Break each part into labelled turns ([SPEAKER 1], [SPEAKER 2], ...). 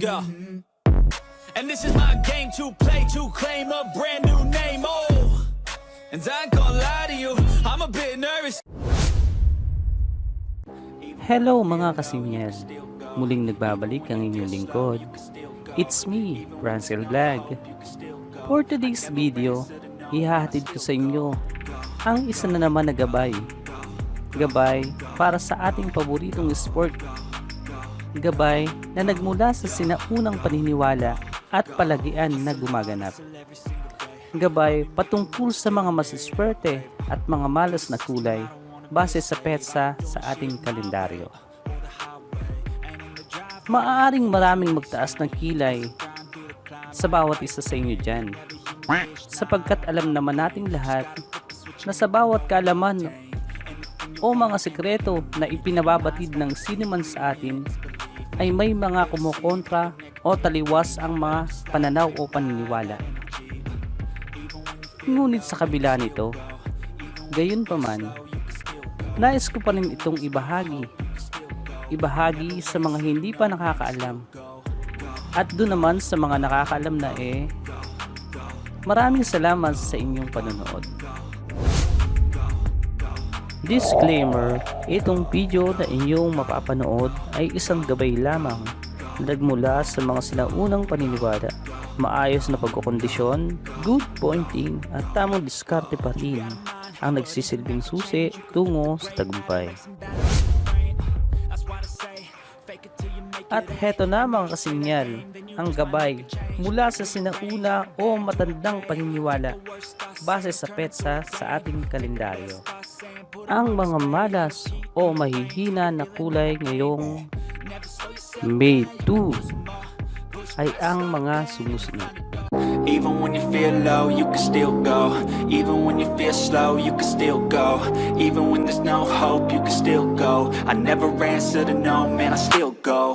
[SPEAKER 1] go. And this is my game to play to claim a brand new name. Oh, and I ain't gonna lie to you, I'm a bit nervous.
[SPEAKER 2] Hello mga kasimyan! Muling nagbabalik ang inyong lingkod. It's me, Rancel Vlog. For today's video, ihahatid ko sa inyo ang isa na naman na gabay. Gabay para sa ating paboritong sport. Gabay na nagmula sa sinaunang paniniwala at palagian na gumaganap. Gabay patungkol sa mga masiswerte at mga malas na kulay base sa petsa sa ating kalendaryo. Maaaring maraming magtaas ng kilay sa bawat isa sa inyo dyan. Sapagkat alam naman nating lahat na sa bawat kaalaman o mga sekreto na ipinababatid ng siniman sa atin ay may mga kumukontra o taliwas ang mga pananaw o paniniwala. Ngunit sa kabila nito, gayon pa man, nais ko pa rin itong ibahagi. Ibahagi sa mga hindi pa nakakaalam. At doon naman sa mga nakakaalam na eh, maraming salamat sa inyong panonood. Disclaimer, itong video na inyong mapapanood ay isang gabay lamang nagmula sa mga sinaunang paniniwala, maayos na pagkukondisyon, good pointing at tamang diskarte pa rin ang nagsisilbing susi tungo sa tagumpay. At heto na mga kasinyal, ang gabay mula sa sinauna o matandang paniniwala base sa petsa sa ating kalendaryo. Ang mga malas o mahihina na kulay ngayong May 2 ay ang mga sumusunod.
[SPEAKER 3] Even when you feel low, you can still go. Even when you feel slow, you can still go. Even when there's no hope, you can still go. I never answer to no, man, I still go.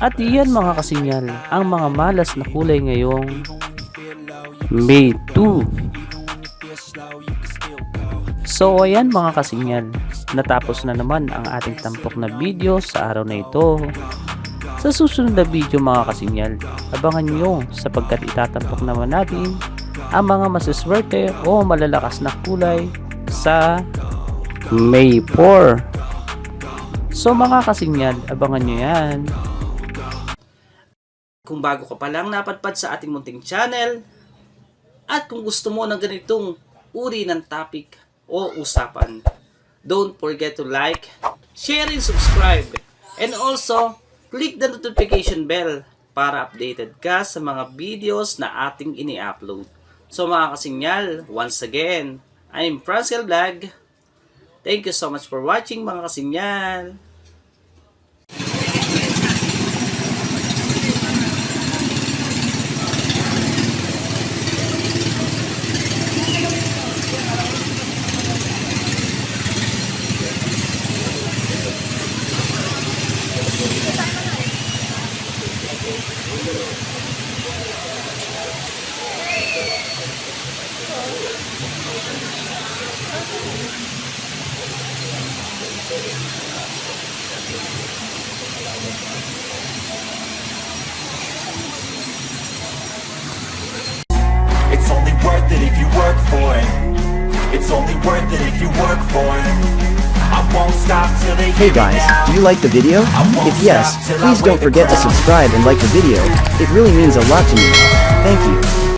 [SPEAKER 2] At iyan mga kasinyal, ang mga malas na kulay ngayong May 2. So ayan mga kasinyal, natapos na naman ang ating tampok na video sa araw na ito. Sa susunod na video mga kasinyal, abangan nyo sapagkat itatampok naman natin ang mga masiswerte o malalakas na kulay sa May 4. So mga kasinyal, abangan nyo yan. Kung bago ka pa lang napadpad sa ating munting channel, at kung gusto mo ng ganitong uri ng topic o usapan, don't forget to like, share, and subscribe. And also, click the notification bell para updated ka sa mga videos na ating ini-upload. So mga kasinyal, once again, I'm Francel Vlog. Thank you so much for watching mga kasinyal.
[SPEAKER 3] It's only worth it if you work for it. It's only worth it if you work for it.
[SPEAKER 4] Hey guys, do you like the video? If yes, please don't forget to subscribe and like the video. It really means a lot to me. Thank you.